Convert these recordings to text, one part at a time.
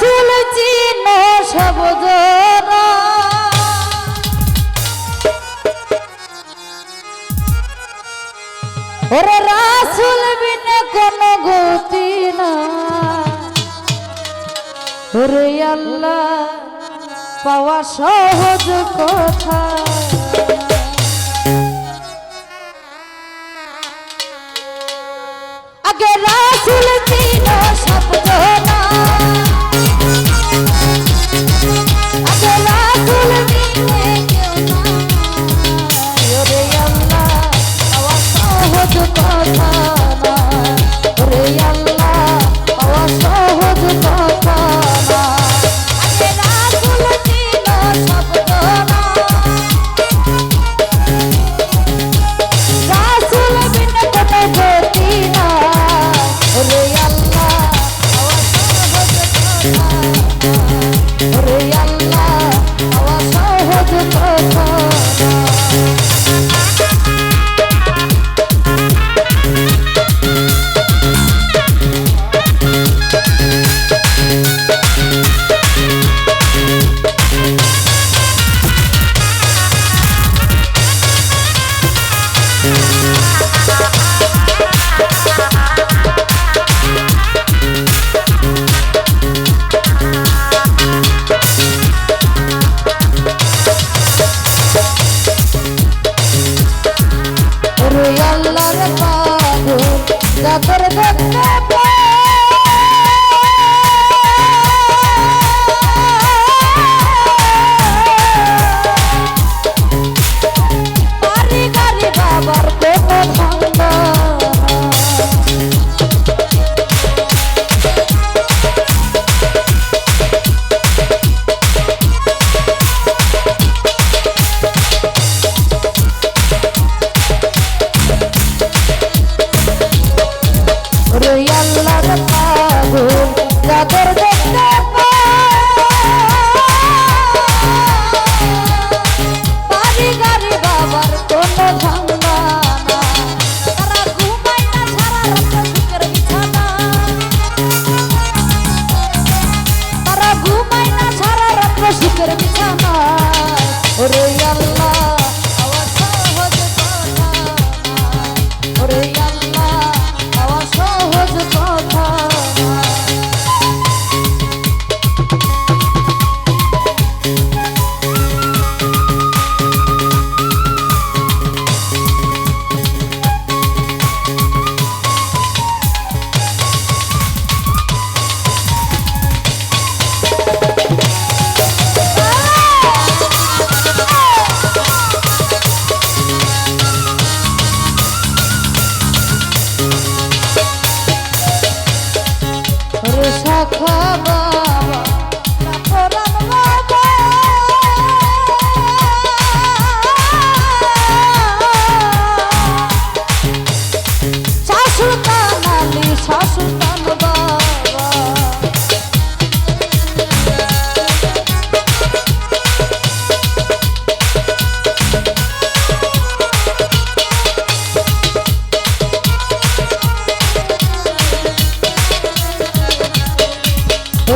রাসুল চিন সবজ ওরে রাসুল বিনে কোন গতি না। ওরে আল্লাহ, পাওয়া সহজ কথা। আগে রাসুল চিন সবজ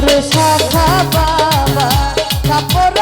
রে সাথা বাবা কাপড়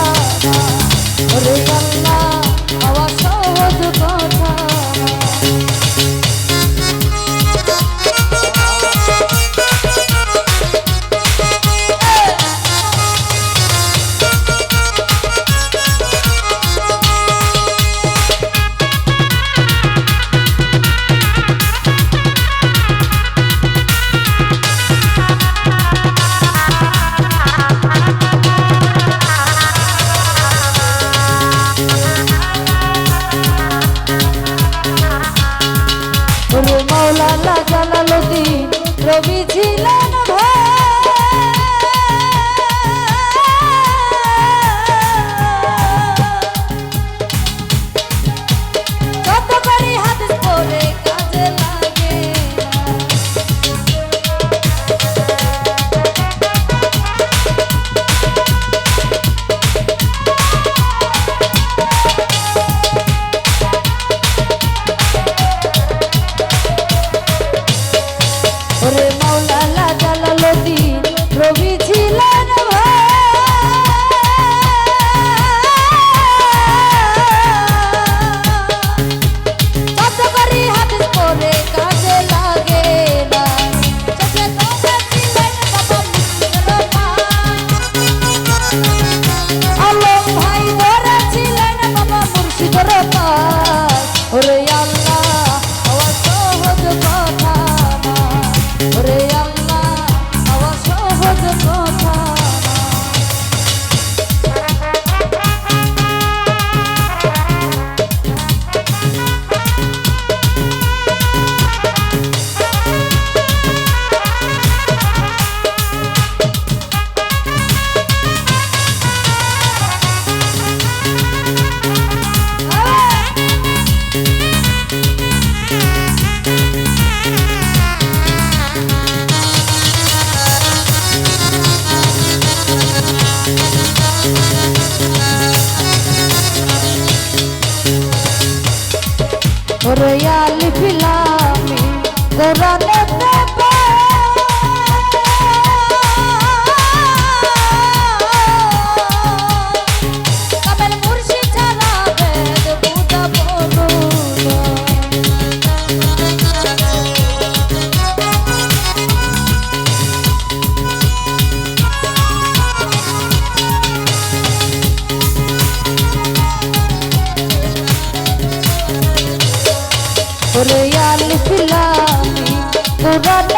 ফিলামি কোরআন